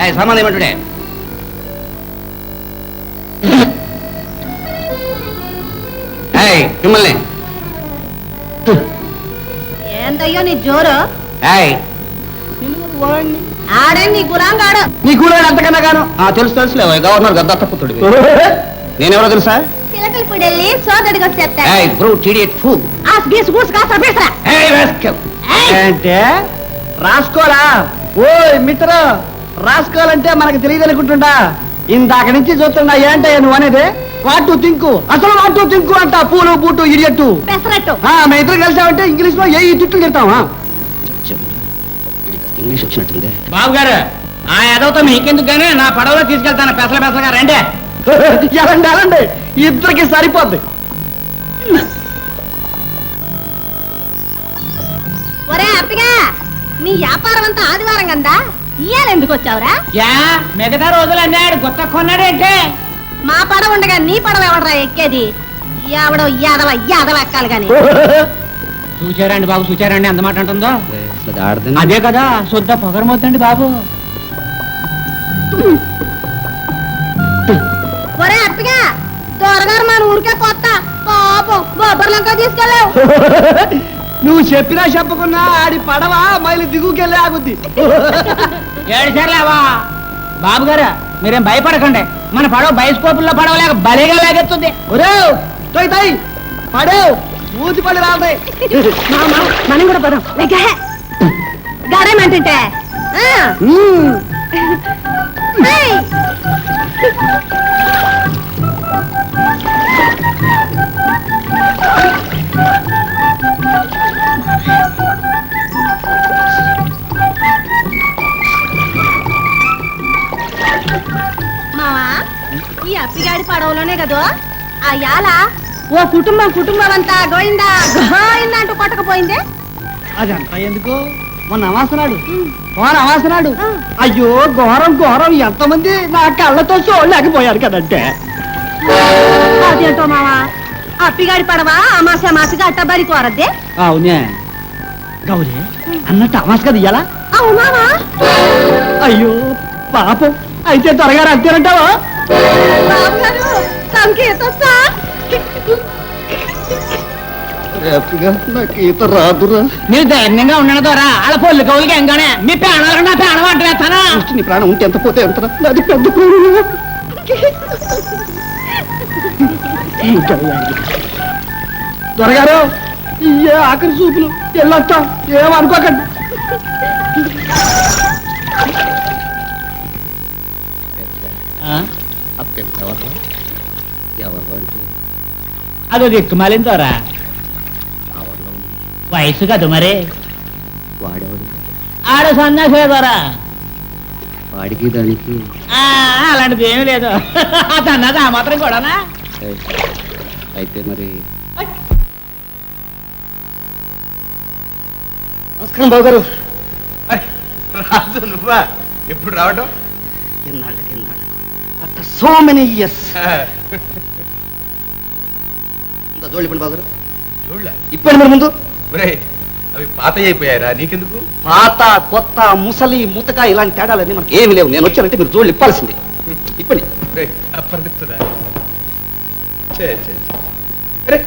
సామాన్ ఏమంటుడే మిమ్మల్ని. ఏందయ్యో నీ జోరు? ఏయ్. ఆడే నీ గులాంగాడు. నీ కూడా అంతకన్నా గాను. ఆ తెలుసు తెలుసులే. గవర్నర్ గద్దత్త పుత్రుడి నేనెవరో తెలుసా? చిలకలు పిడెళ్ళి సోదడికి వచ్చేస్తా ఏయ్ బ్రూ టీడియట్ ఫూ. ఆ గీసు గూసు కాస్త బీసరా. ఏయ్ rascal. అంటే రాసుకోరా. ఓయ్ మిత్ర. రాసుకోవాలంటే మనకు తెలియదు అనుకుంటుండా ఇందాక నుంచి చూస్తున్నా ఏంటయ్యా నువ్వు అనేది? వాటు తింకు అసలు వాటు తింకు అంట పూలు బూటు ఇడియట్టు. పెసరట్టు. మా ఇద్దరు కలిసామంటే ఇంగ్లీష్లో ఏ తిట్లు తింటావా ఇంగ్లీష్ వచ్చినట్టుంది. బాబు గారు ఆ ఎదవతో మీకెందుకు గానీ నా పడవలో తీసుకెళ్తాను. పెసల పెసలుగా రండి. ఎలాండి ఎలాండి. ఇద్దరికి సరిపోద్ది. ఒరే అప్పిగా నీ వ్యాపారం అంతా ఆదివారం కందా? ఇయ్యాల ఎందుకు వచ్చావురా? యా మిగతా రోజులు అన్నాడు గుత్త కొన్నాడంటే? మా పడవ ఉండగా నీ పడవ ఎవడరా ఎక్కేది? ఎవడో యాదవ యాదవ ఎక్కాలి గాని. చూచారండి బాబు చూచారండి ఎంత మాట అంటుందో? అది కదా శుద్ధ పొగరమవుతండి బాబు. ఒరే అప్పిగా త్వరగారు మన ఊరికే కొత్త పాపం బొబ్బర్లంకా తీసుకెళ్ళావు. నువ్వు చెప్పినా చెప్పకున్నా ఆడి పడవ మైలు దిగుకెళ్ళి ఆగుద్ది. ఏడు సర్లేవా బాబు గారు మీరేం భయపడకండి. మన పడవ బయస్కోపుల్లో పడవలేక బలిగా లేకెత్తుంది ఒరే తోయ్ తోయ్ పడేవ్ మూతి పడి మనం కూడా పదం పడవలోనే కదో? ఆ యాల ఓ కుటుంబం కుటుంబం అంతా గోయిందా గోయిందా అంటూ కొట్టకపోయిందే? అదంతా ఎందుకు? మొన్న అవాసనాడు పోన అవాసనాడు ఆ. అయ్యో ఘోరం ఘోరం. ఎంతమంది నా కళ్ళతో చూడలేకపోయారు కదంటే. అదేంటో మావా? అప్పిగాడి పడవ? అమాస మాసిగా అట్టబడి కోరద్దే? అవునే. గౌరీ అన్నట్టు అవాస కదా ఇయ్యాలా? అవునావా అయ్యో పాపం. అయితే త్వరగా రక్తారంటావా బాబుగారు సంకేతొస్తా నాకు ఈత రాదురా. మీరు ధైర్యంగా ఉండడం ద్వారా వాళ్ళ పొల్లు కవులకి ఎంగానే. మీ ప్రాణాలు నా ప్రాణం అంటున్నా నీ ప్రాణం ఉంటే ఎంత పోతే ఎంత నాది పెద్ద ప్రాణం. దొరగారు ఇయ్యే ఆఖరి చూపులు వెళ్ళొస్తాం ఏమనుకోకండి అప్పేం ఎవరు? ఎవరు అంటే అదో ఎవరిలో ఉంది? వయసు కదా మరి? వాడెవడు? ఆడ సన్నాసే ద్వారా వాడికి దానికి ఆ, అలాంటిది ఏమీ లేదు. అదన్నది ఆ మాత్రం కూడానా? ఏయ్, అయితే మరి నమస్కారం బాబు గారు రాజు నువ్వా? ఎప్పుడు రావడం ఆఫ్టర్ సో మెనీ ఇయర్స్ ఇంకా జోళ్ళు ఇప్పండి బాబు గారు చూడలే ఇప్పండి మరి ముందు? అవి పాత అయిపోయారా నీకెందుకు? పాత కొత్త ముసలి ముతక ఇలాంటి తేడాలన్నీ మనకి ఏమి లేవు. నేను వచ్చానంటే మీరు జోళ్ళు ఇప్పాల్సిందే. ఇప్పండి. ఒరేయ్, అప్పర్దిస్తుందా చే చే చే. అరే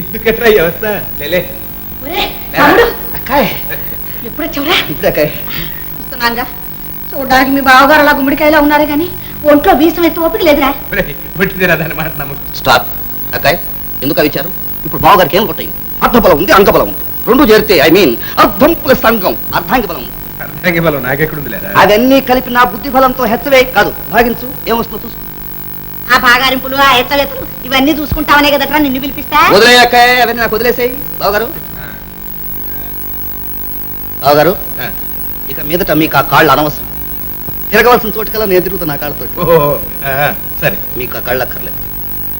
ఎందుకట్రా ఈ అవస్థ? లేలే. ఒరే తమ్ముడు. అక్కాయ్. ఎప్పుడు వచ్చావురా ఇప్పుడే అక్కాయ్. చూడడానికి మీ బావగారు అలా గుమ్మడికాయలో ఉన్నారు కానీ ఒంట్లో బీసం ఎత్తి ఓపిక లేదురా. స్టాప్. అక్కాయ్ ఎందుకు అవి ఇచ్చారు? ఇప్పుడు బావగారికి ఏం కొట్టాయి? అర్థబలం ఉంది అంగబలం ఉంది. రెండు చేరితే ఐ మీన్ అర్థం ప్లస్ అంగం అర్ధాంగ బలం ఉంది. అర్థంగా బలం నాకెక్కడుంది లేరా అవన్నీ కలిపి నా బుద్ధి బలంతో హెచ్చవే కాదు. భాగించు ఏమొస్తుందో చూసుకో. ఆ బాగారింపులు ఆ ఎత్తలెత్తలు ఇవన్నీ చూసుకుంటావనే కదట్రా నిన్ను పిలిపిస్తా. అవన్నీ నాకు వదిలేసాయి. బావగారు? బావగారు. ఇక మీదట మీకు ఆ కాళ్ళు అనవసరం. తిరగవలసిన చోటుకల్లా నేను తిరుగుతా నా కాళ్ళతో ఓహో ఆ, సరే. మీకు ఆ కాళ్ళు అక్కర్లేదు.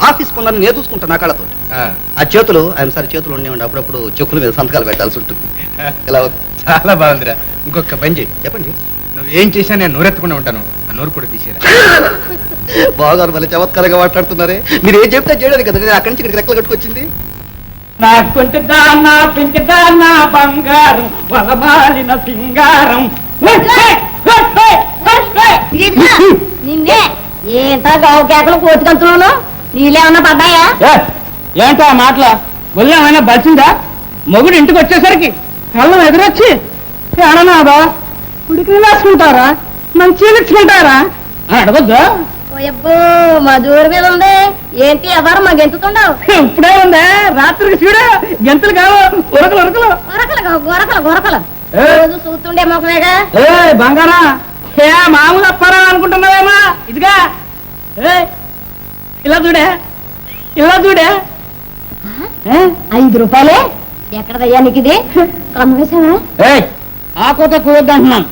ఆఫీస్ పనులను నేను చూసుకుంటా నా కాళ్ళతో ఆ, ఆ చేతులు ఆయన సరే చేతులు ఉండేవండి అప్పుడప్పుడు చెక్కుల మీద సంతకాలు పెట్టాల్సి ఉంటుంది. ఇలా అవుతుంది. చాలా బాగుందిరా. ఇంకొక పని చేయి చెప్పండి. నువ్వేం చేసినా నేను నోరెత్తకుండా ఉంటాను. ఆ నోరు కూడా తీసేరా. బావగారు మళ్ళీ చమత్కారంగా మాట్లాడుతున్నారే. మీరు ఏం చెప్తే చేయడానికి కదా? నేను అక్కడి నుంచి ఇక్కడికి రెక్కలు కట్టుకొచ్చింది. నా కొంచె దానా పింఛ దానా బంగారం వలమాలిన సింగారం. నిన్నే? ఏంటా గావు కేకలు కోతికంతున్నాను నీళ్ళేమన్నా పడ్డాయా? ఏంటో ఆ మాటల? ఒళ్ళేమైనా బలిసిందా? మొగుడు ఇంటికి వచ్చేసరికి కళ్ళం ఎదురొచ్చి ఏడనాదా ఉడికి వేసుకుంటారా మంచి ఇచ్చుకుంటారా అని అడగొద్దా? ఓయబ్బో మా దూరం మీద ఉంది. ఏంటి ఎవరు మా గెంతుతుండవు ఇప్పుడే ఉందా. రాత్రికి చూడు గెంతులు కావు ఉరకలు ఉరకలు. గొరకలు గొరకలు గొరకలు ఏ? రోజు చూస్తుండే మొక్కమేగా ఏ బంగారా ఏ మామూలు అప్పారా అనుకుంటున్నావేమా? ఇదిగా. ఇలా చూడే. ఇలా చూడే? ఐదు రూపాయలే. ఎక్కడదయ్యా నీకు ఇది కమ్మేశావా? ఏయ్, ఆ కూత కూవద్దు అంటున్నాను.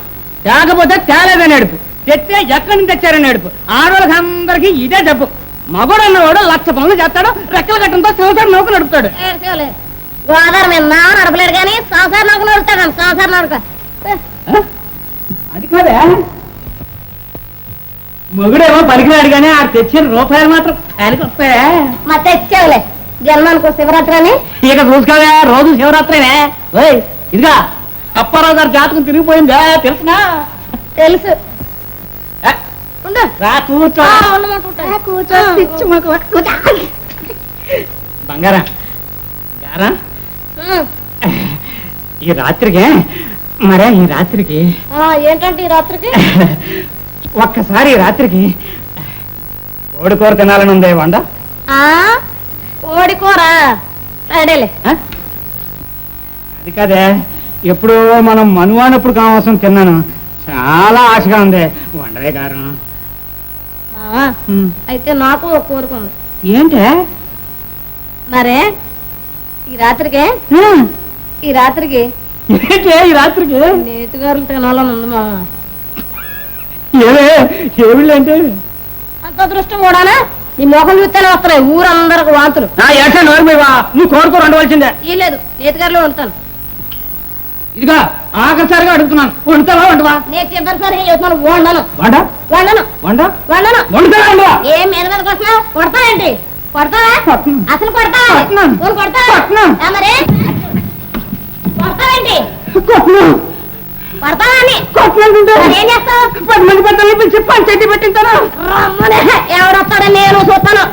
తేకపోతే తేలేదని ఏడుపు తెస్తే ఎక్కడి నుంచి తెచ్చారని ఏడుపు ఆడవాళ్ళకి అందరికీ ఇదే జబ్బు. మగోడు అన్నవాడు లక్ష పనులు చేస్తాడు రెక్కల గట్టంతో సంవత్సరం నౌక నడుపుతాడు. ఏడ్చేవలే. గోదావరి మీద నా నడపలేడు కానీ సంసారం నడక నడుస్తాడు సంసారం నడక ఆ? అది కాదే. మొగుడేమో పలికినాడు కానీ ఆ తెచ్చిన రూపాయలు మాత్రం ఆయనకి వస్తాయా? మా తెచ్చావులే. జన్మానికి శివరాత్రి అని ఇక చూసుకోవే రోజు శివరాత్రినే. ఓయ్ ఇదిగా అప్పారావు గారి జాతకం తిరిగిపోయిందా? తెలుసునా? తెలుసు. ఏ, ఉండు. రా కూర్చో. ఆ, ఉండమంటుంటా. కూర్చో. పిచ్చి మొక్క. కూర్చో. బంగారా. గారా? ఉమ్. ఈ రాత్రికి మరే ఈ రాత్రికి. ఆ, ఏంటంటే ఈ రాత్రికి? ఒక్కసారి రాత్రికి కోడి కూర తినాలని ఉంది వండ? ఆ కోడి కూర? అది కాదే ఎప్పుడు మనం మనువానప్పుడు కావాల్సిన తిన్నాను. చాలా ఆశగా ఉంది. గారు. మావా, అయితే నాకు ఒక కోరిక ఉంది. ఏంటే? మరే ఈ రాత్రికి ఈ రాత్రికి ఈ రాత్రికి? నేతిగారులు తినాలని ఉంది మామ అంటే? అంత అదృష్టం కూడానా నీ మొహం చూస్తేనే వస్తున్నాయి ఊరందరికి వాంతులు. మీవా నువ్వు కోరుకో వండవలసిందే. ఈ లేదు నేతిగారులో ఉంటాను. ఇదిగా ఆఖరిసారిగా అడుగుతున్నాను. వండుతావా వండవా? నేను చివరిసారి చెప్తున్నాను వండను. వండ? వండను. వండ? వండను. వండుతావా వండవా? ఏం మీద మీదకి వస్తున్నావు కొడతావేంటి? కొడతావా. అసలు కొడతావా? కొడతావా? మరి కొడతావేంటి? కొట్టను మరి ఏం చేస్తావు? పది మంది పెద్దలు పిలిచి పంచాయతీ పెట్టించాను. ఎవడొస్తాడో నేను చూస్తాను.